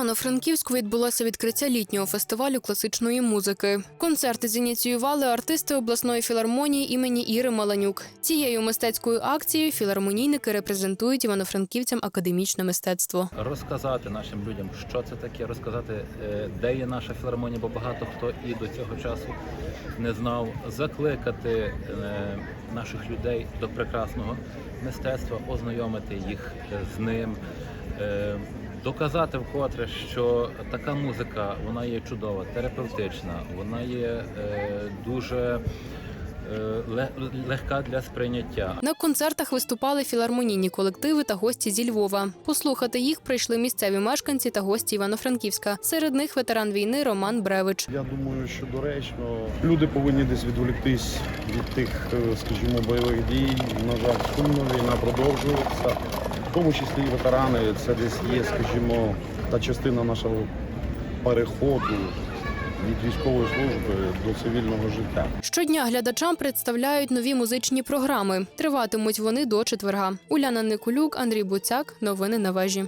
Івано-Франківську відбулося відкриття літнього фестивалю класичної музики. Концерти зініціювали артисти обласної філармонії імені Іри Маланюк. Цією мистецькою акцією філармонійники репрезентують івано-франківцям академічне мистецтво. розказати нашим людям, що це таке, розказати, е, де є наша філармонія, бо багато хто і до цього часу не знав, закликати е, наших людей до прекрасного мистецтва, ознайомити їх е, з ним. Е, Доказати вкотре, що така музика вона є чудова, терапевтична, вона є е, дуже легка для сприйняття. На концертах виступали філармонійні колективи та гості зі Львова. Послухати їх прийшли місцеві мешканці та гості Івано-Франківська. Серед них ветеран війни Роман Бревич. Я думаю, що доречно люди повинні десь відволіктись від тих, е, скажімо, бойових дій. На жаль, сумно війна продовжується. В тому числі і ветерани. Це десь є, скажімо, та частина нашого переходу від військової служби до цивільного життя. Щодня глядачам представляють нові музичні програми. Триватимуть вони до четверга. Уляна Никулюк, Андрій Буцяк. Новини на вежі.